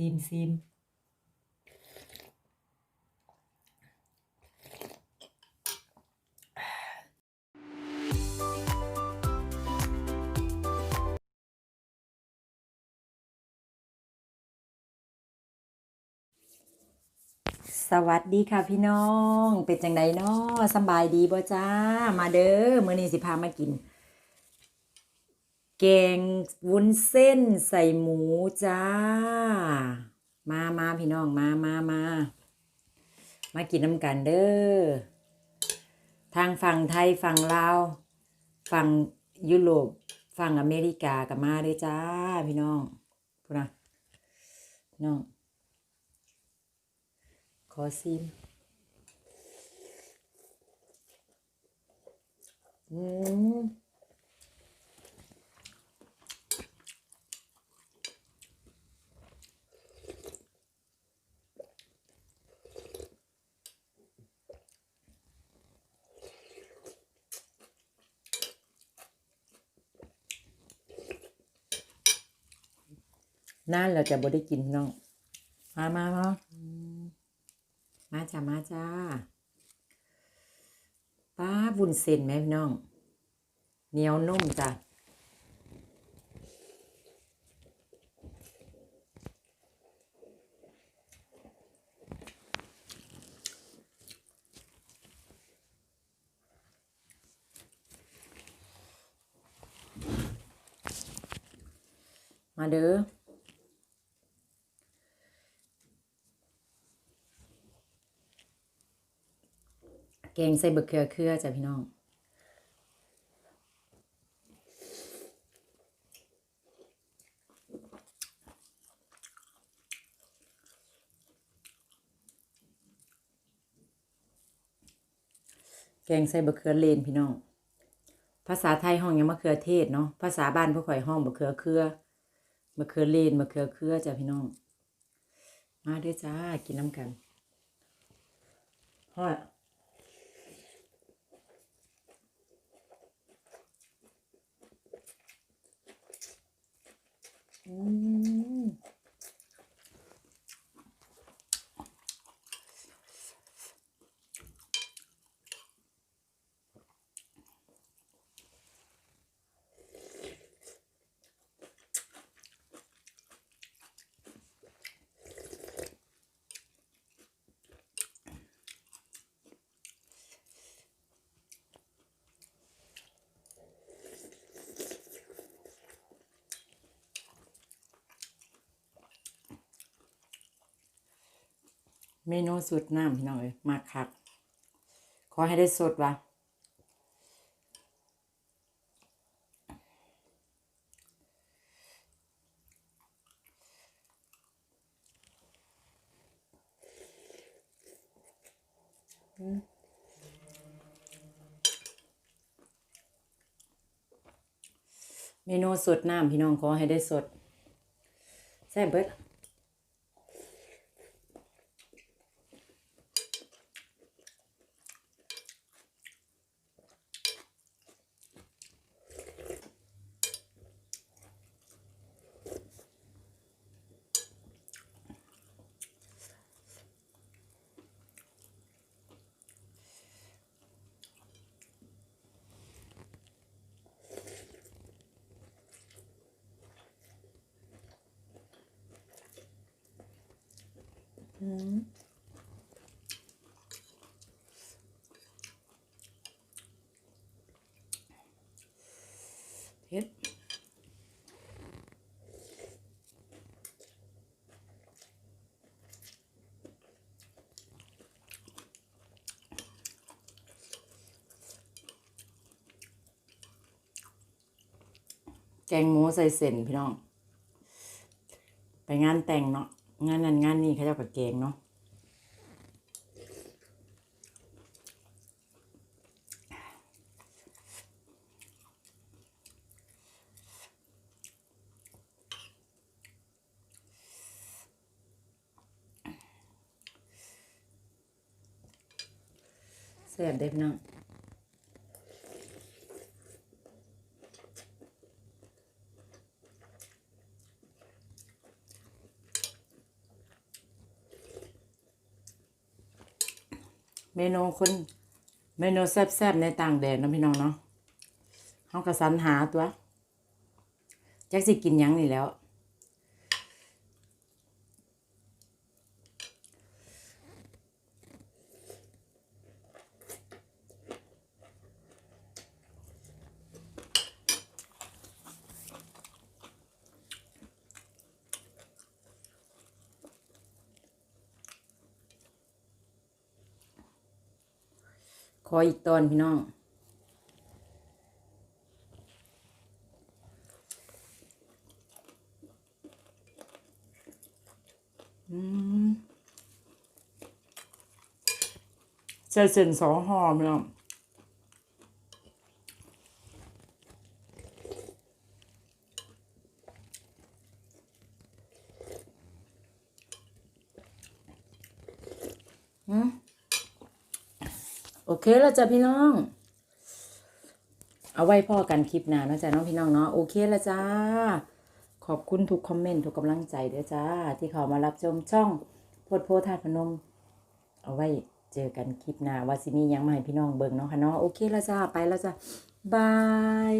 ซีมซีมสวัสดีค่ะพี่น้อง เป็นจังไดเนาะสบายดีบ่จ้า มาเด้อมื้อนี้สิพามากิน แกงวุ้นเส้นใส่หมูจ้า มามาพี่น้องมามามามากินน้ำกันเด้อ ทางฝั่งไทยฝั่งลาวฝั่งยุโรปฝั่งอเมริกากับมาเด้อจ้า พี่น้องพูนะพี่น้อง ขอซิมอืม นั่นเราจะบ่ได้กินน้อง มามามาอืมมาจ้ามาจ้าป้าบุญเส้นไหมพี่น้องเหนียวนุ่มจ้ะมาเด้อ แกงใส่บะเขือเครือจ้ะพี่น้องแกงใส่บะเขือเลนพี่น้อง ภาษาไทยห้องยังมะเขือเทศเนาะ ภาษาบ้านพวกข่อยห้องบะเขือเครือมะเขือเลนมะเขือเครือจ้ะพี่น้อง มาด้อจ้ากินน้ำกันฮอด อื เมนูสุดน้ำพี่น้องเอ้ยมากคักขอให้ได้สดวะเมนูสดน้ำพี่น้องขอให้ได้สดแซ่บเบิด เผ็ดแกงหมูใส่เส้นพี่น้อง ไปงานแต่งเนาะ งานนั้นงานนี้เขาเจ้ากับแกงเนาะแซ่บเด็ดพี่น้อง เมนูคนเมนูแซ่บๆในต่างแดนนะพี่น้องเนาะเฮากระสันหาตัวแจ็คสิกินยังนี่แล้ว ขออีกตอนพี่น้องอืมใส่เส้นสองหอพี่น้องอืม โอเคแล้วจ้ะพี่น้อง เอาไว้พ่อกันคลิปหน้านะจ้ะน้องพี่น้องเนาะโอเคแล้วจ้า ขอบคุณทุกคอมเมนต์ทุกกำลังใจเด้อจ้า ที่เขามารับชมช่องโพดโพธาตุพนม เอาไว้เจอกันคลิปหน้าว่าสิมียังมาให้พี่น้องเบิ่งเนาะค่ะเนาะโอเคแล้วจ้าไปแล้วจ้าบาย